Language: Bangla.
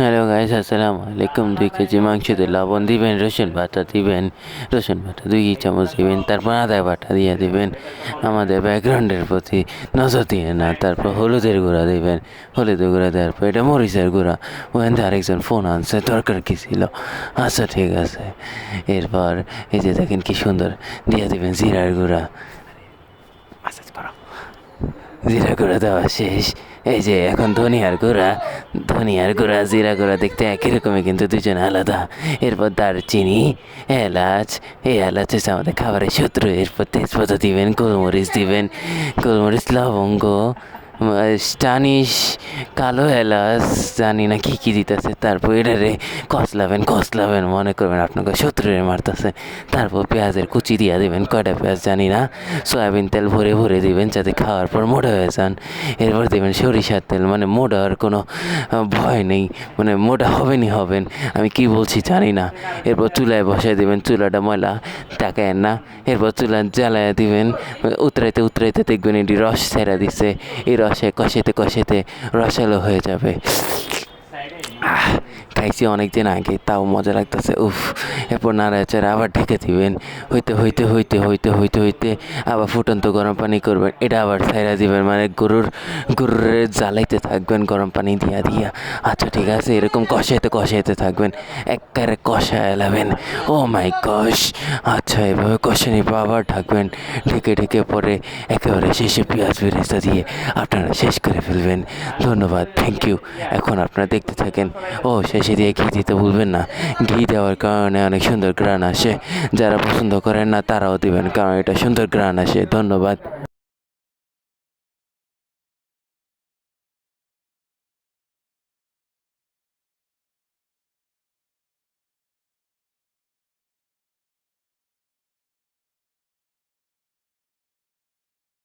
হ্যালো গাইস, আসসালামু আলাইকুম। দুই কেজি মাংসতে লবণ দিবেন, রসুন বাটা দিবেন, রসুন বাটা দুই চামচ দিবেন, তারপর আদা বাটা দিয়ে দিবেন। আমাদের ব্যাকগ্রাউন্ডের প্রতি নজর দিয়ে না, তারপর হলুদের গুঁড়া দিবেন। হলুদের গুঁড়া দেওয়ার পর এটা মরিচের গুঁড়া। ওখান থেকে আরেকজন ফোন আনছে, দরকার কী ছিল? আচ্ছা ঠিক আছে। এরপর এই যে দেখেন কি সুন্দর, দিয়ে দিবেন জিরার গুঁড়া। মাসাজ করো। জিরা গুঁড়া দেওয়া শেষ। এই যে, এখন ধনিয়ার গুঁড়া। ধনিয়ার গুঁড়া, জিরা গুঁড়া দেখতে একই রকমই কিন্তু দুজন আলাদা। এরপর দারচিনি, এলাচ। এই এলাচ হচ্ছে আমাদের খাবারের শত্রু। এরপর তেজপাতা দিবেন, গোলমরিচ দিবেন। গোলমরিচ, লবঙ্গ। স্টানিশ কালো এলাচ, জানি না কী কী দিতেছে, তারপর এটারে কসলাবেন কসলাবেন মনে করবেন আপনাকে শত্রুরে মারতেছে। তারপর পেঁয়াজের কুচি দিয়া দেবেন, কয়টা পেঁয়াজ জানি না, সয়াবিন তেল ভরে ভরে দিবেন যাতে খাওয়ার পর মোটা হয়ে যান। এরপর দেবেন সরিষার তেল মানে মোটা কোনো ভয় নেই মানে মোটা হবেনই হবেন, আমি কি বলছি জানি না। এরপর চুলায় বসায় দেবেন, চুলাটা ময়লা তাকায় না। এরপর চুলা জ্বালায় দিবেন, উতরাইতে উতরাইতে দেখবেন এটি রস ছেড়া দিচ্ছে এই রসে কষেতে কষেতে রসালো হয়ে যাবে। খাইছি অনেক দিন আগে, তাও মজা লাগতেছে, উফ, এরপর নাড়াচাড়া আবার ঢেকে দিবেন। হইতে হইতে হইতে হইতে হইতে হইতে আবার ফুটন্ত গরম পানি করবেন। এটা আবার ছাইরা দিবেন মানে গরুর গরুর জ্বালাইতে থাকবেন, গরম পানি দিয়া দিয়া। আচ্ছা ঠিক আছে, এরকম কষাইতে কষাইতে থাকবেন, একবারে কষায় এলাবেন ও মাই কষ আচ্ছা এভাবে কষে নিয়ে আবার ঢাকবেন। ঢেকে ঢেকে পরে একেবারে শেষে পেঁয়াজ বেরেস্তা দিয়ে আপনারা শেষ করে ফেলবেন। ধন্যবাদ থ্যাংক ইউ এখন আপনারা দেখতে থাকেন। ও, শেষে দিয়ে ঘি দিতে ভুলবেন না। ঘি দেওয়ার কারণে অনেক সুন্দর গ্রান আসে। যারা পছন্দ করেন না, তারাও দেবেন, কারণ এটা সুন্দর গ্রান আসে। ধন্যবাদ।